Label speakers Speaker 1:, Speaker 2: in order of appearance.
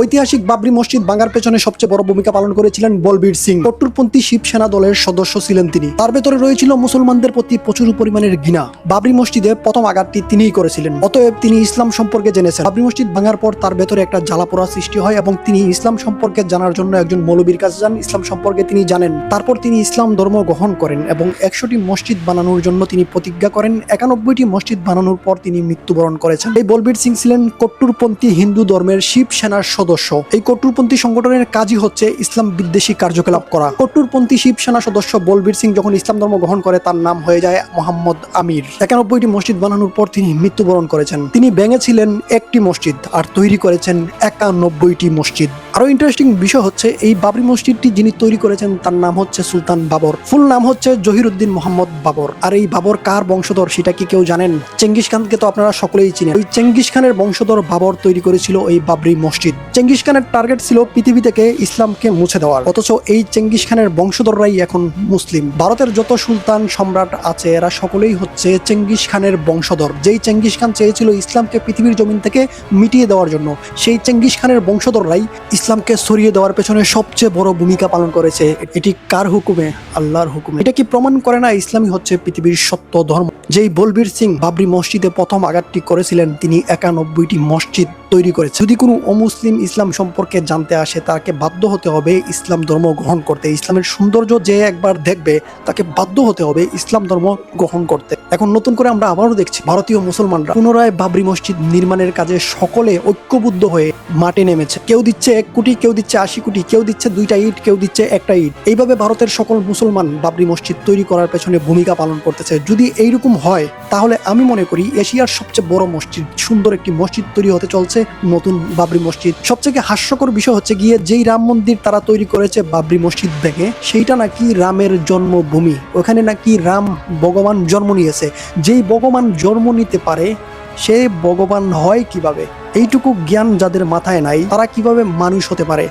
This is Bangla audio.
Speaker 1: ঐতিহাসিক বাবরি মসজিদ ভাঙার পেছনে সবচেয়ে বড় ভূমিকা পালন করেছিলেন বলবীর সিং। কট্টরপন্থী শিবসেনা দলের সদস্য ছিলেন তিনি। তার ভেতরে রয়েছিল মুসলমানদের প্রতি প্রচুর পরিমাণের ঘৃণা। বাবরি মসজিদে প্রথম আঘাতটি তিনিই করেছিলেন। অতএব তিনি ইসলাম সম্পর্কে জেনেছেন। বাবরি মসজিদ ভাঙার পর তার ভেতরে একটা জ্বালাপোড়া সৃষ্টি হয় এবং তিনি ইসলাম সম্পর্কে জানার জন্য একজন মৌলবীর কাছে যান। ইসলাম সম্পর্কে তিনি জানেন। তারপর তিনি ইসলাম ধর্ম গ্রহণ করেন এবং একশোটি মসজিদ বানানোর জন্য তিনি প্রতিজ্ঞা করেন। একানব্বইটি মসজিদ বানানোর পর তিনি মৃত্যুবরণ করেছেন। এই বলবীর সিং ছিলেন কট্টরপন্থী হিন্দু ধর্মের শিব সেনার সদস্য। এই কট্টরপন্থী সংগঠনের কাজই হচ্ছে ইসলাম বিদ্বেষী কার্যকলাপ করা। কট্টরপন্থী শিবসেনা সদস্য বলবীর সিং যখন ইসলাম ধর্ম গ্রহণ করে, তার নাম হয়ে যায় মোহাম্মদ আমির। একানব্বইটি মসজিদ বানানোর পর তিনি মৃত্যুবরণ করেছেন। তিনি ভেঙেছিলেন একটি মসজিদ আর তৈরি করেছেন একানব্বইটি মসজিদ। আরও ইন্টারেস্টিং বিষয় হচ্ছে এই বাবরি মসজিদটি যিনি তৈরি করেছেন, তার নাম হচ্ছে সুলতান বাবর। ফুল নাম হচ্ছে জহিরুদ্দিন মোহাম্মদ বাবর। আর এই বাবর কার বংশধর সেটা কি কেউ জানেন? চেঙ্গিস খানকে তো আপনারা সকলেই চিনেন। ওই চেঙ্গিস খানের বংশধর বাবর তৈরি করেছিল এই বাবরি মসজিদ। চেঙ্গিস খানের টার্গেট ছিল পৃথিবী থেকে ইসলামকে মুছে দেওয়ার। অথচ এই চেঙ্গিস খানের বংশধররাই এখন মুসলিম। ভারতের যত সুলতান সম্রাট আছে, এরা সকলেই হচ্ছে চেঙ্গিস খানের বংশধর। যেই চেঙ্গিস খান চেয়েছিল ইসলামকে পৃথিবীর জমিন থেকে মিটিয়ে দেওয়ার জন্য, সেই চেঙ্গিস খানের বংশধররাই ইসলামকে সরিয়ে দেওয়ার পেছনে সবচেয়ে বড় ভূমিকা পালন করেছে এটি কার হুকুমে? আল্লাহর হুকুমে। এটা কি প্রমাণ করে না ইসলামই হচ্ছে পৃথিবীর সত্য ধর্ম? যেই বলবীর সিং বাবরি মসজিদে প্রথম আঘাতটি করেছিলেন, তিনি একানব্বইটি মসজিদ তৈরি করেছে যদি কোনো অমুসলিম ইসলাম সম্পর্কে জানতে আসে, তাকে বাধ্য হতে হবে ইসলাম ধর্ম গ্রহণ করতে। ইসলামের সৌন্দর্য যে একবার দেখবে, তাকে বাধ্য হতে হবে ইসলাম ধর্ম গ্রহণ করতে। এখন নতুন করে আমরা আবারও দেখছি, ভারতীয় মুসলমানরা পুনরায় বাবরি মসজিদ নির্মাণের কাজে সকলে ঐক্যবদ্ধ হয়ে মাঠে নেমেছে। কেউ দিচ্ছে এক কোটি, কেউ দিচ্ছে আশি কোটি, কেউ দিচ্ছে দুইটা ইট, কেউ দিচ্ছে একটা ইট। এইভাবে ভারতের সকল মুসলমান বাবরি মসজিদ তৈরি করার পেছনে ভূমিকা পালন করতেছে। যদি এইরকম হয়, তাহলে আমি মনে করি এশিয়ার সবচেয়ে বড় মসজিদ, সুন্দর একটি মসজিদ তৈরি হতে চলছে, নতুন বাবরি মসজিদ। সবচেয়ে হাস্যকর বিষয় হচ্ছে গিয়ে যেই রাম মন্দির তারা তৈরি করেছে বাবরি মসজিদ থেকে সেইটা নাকি রামের জন্মভূমি। ওখানে নাকি রাম ভগবান জন্ম নিয়েছে। যেই ভগবান জন্ম নিতে পারে, সে ভগবান হয় কীভাবে? এইটুকু জ্ঞান যাদের মাথায় নাই, তারা কীভাবে মানুষ হতে পারে?